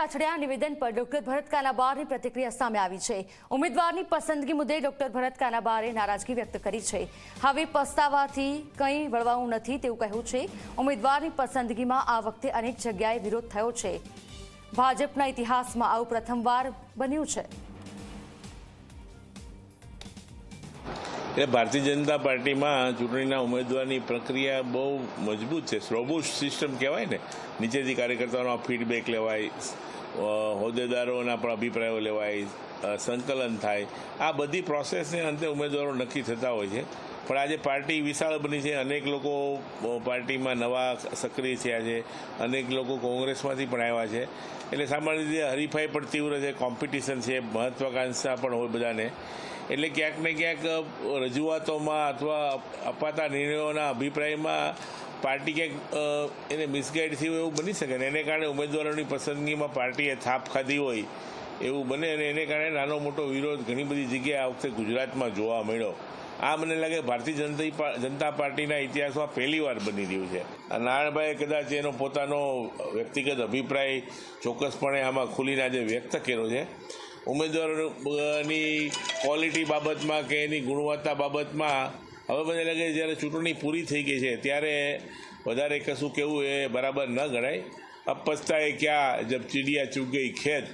કાછડિયા નિવેદન પર ડોક્ટર ભરત કાનાબારની પ્રતિક્રિયા સામે આવી છે. ઉમેદવારની પસંદગી મુદ્દે ડોક્ટર ભરત કાનાબારે નારાજગી વ્યક્ત કરી છે. હવે પસ્તાવાથી કંઈ વળવાનું નથી તેવું કહ્યું છે. ઉમેદવારની પસંદગીમાં આ વખતે અનેક જગ્યાએ વિરોધ થયો છે. ભાજપના ઇતિહાસમાં આવું પ્રથમવાર બન્યું છે. એટલે ભારતીય જનતા પાર્ટીમાં ચૂંટણીના ઉમેદવારની પ્રક્રિયા બહુ મજબૂત છે. રોબોસ્ટ સિસ્ટમ કહેવાય ને, નીચેથી કાર્યકર્તાઓનો ફીડબેક લેવાય હોદ્દેદારોના પણ અભિપ્રાયો લેવાય સંકલન થાય. આ બધી પ્રોસેસને અંતે ઉમેદવારો નક્કી થતા હોય છે. પણ આજે પાર્ટી વિશાળ બની છે. અનેક લોકો પાર્ટીમાં નવા સક્રિય થયા છે. અનેક લોકો કોંગ્રેસમાંથી પણ આવ્યા છે. એટલે સામાન્ય રીતે હરીફાઈ પણ તીવ્ર છે કોમ્પિટિશન છે, મહત્વાકાંક્ષા પણ હોય બધાને. એટલે ક્યાંક ને ક્યાંક રજૂઆતોમાં અથવા અપાતા નિર્ણયોના અભિપ્રાયમાં પાર્ટી ક્યાંક એને મિસગાઈડ થયું એવું બની શકે ને? એને કારણે ઉમેદવારોની પસંદગીમાં પાર્ટીએ થાપ ખાધી હોય એવું બને અને એને કારણે નાનો મોટો વિરોધ ઘણી બધી જગ્યાએ આ વખતે ગુજરાતમાં જોવા મળ્યો. આ મને લાગે ભારતીય જનતા જનતા પાર્ટીના ઇતિહાસમાં પહેલી વાર બની રહ્યું છે. નારાયણભાઈએ કદાચ એનો પોતાનો વ્યક્તિગત અભિપ્રાય ચોક્કસપણે આમાં ખુલીને આજે વ્યક્ત કર્યો છે. ઉમેદવારોની ક્વોલિટી બાબતમાં કે એની ગુણવત્તા બાબતમાં હવે મને લાગે જ્યારે ચૂંટણી પૂરી થઈ ગઈ છે ત્યારે વધારે કશું કેવું એ બરાબર ન ગણાય. અપસ્તાએ ક્યાં જબ ચીડિયા ચૂક ગઈ ખેત.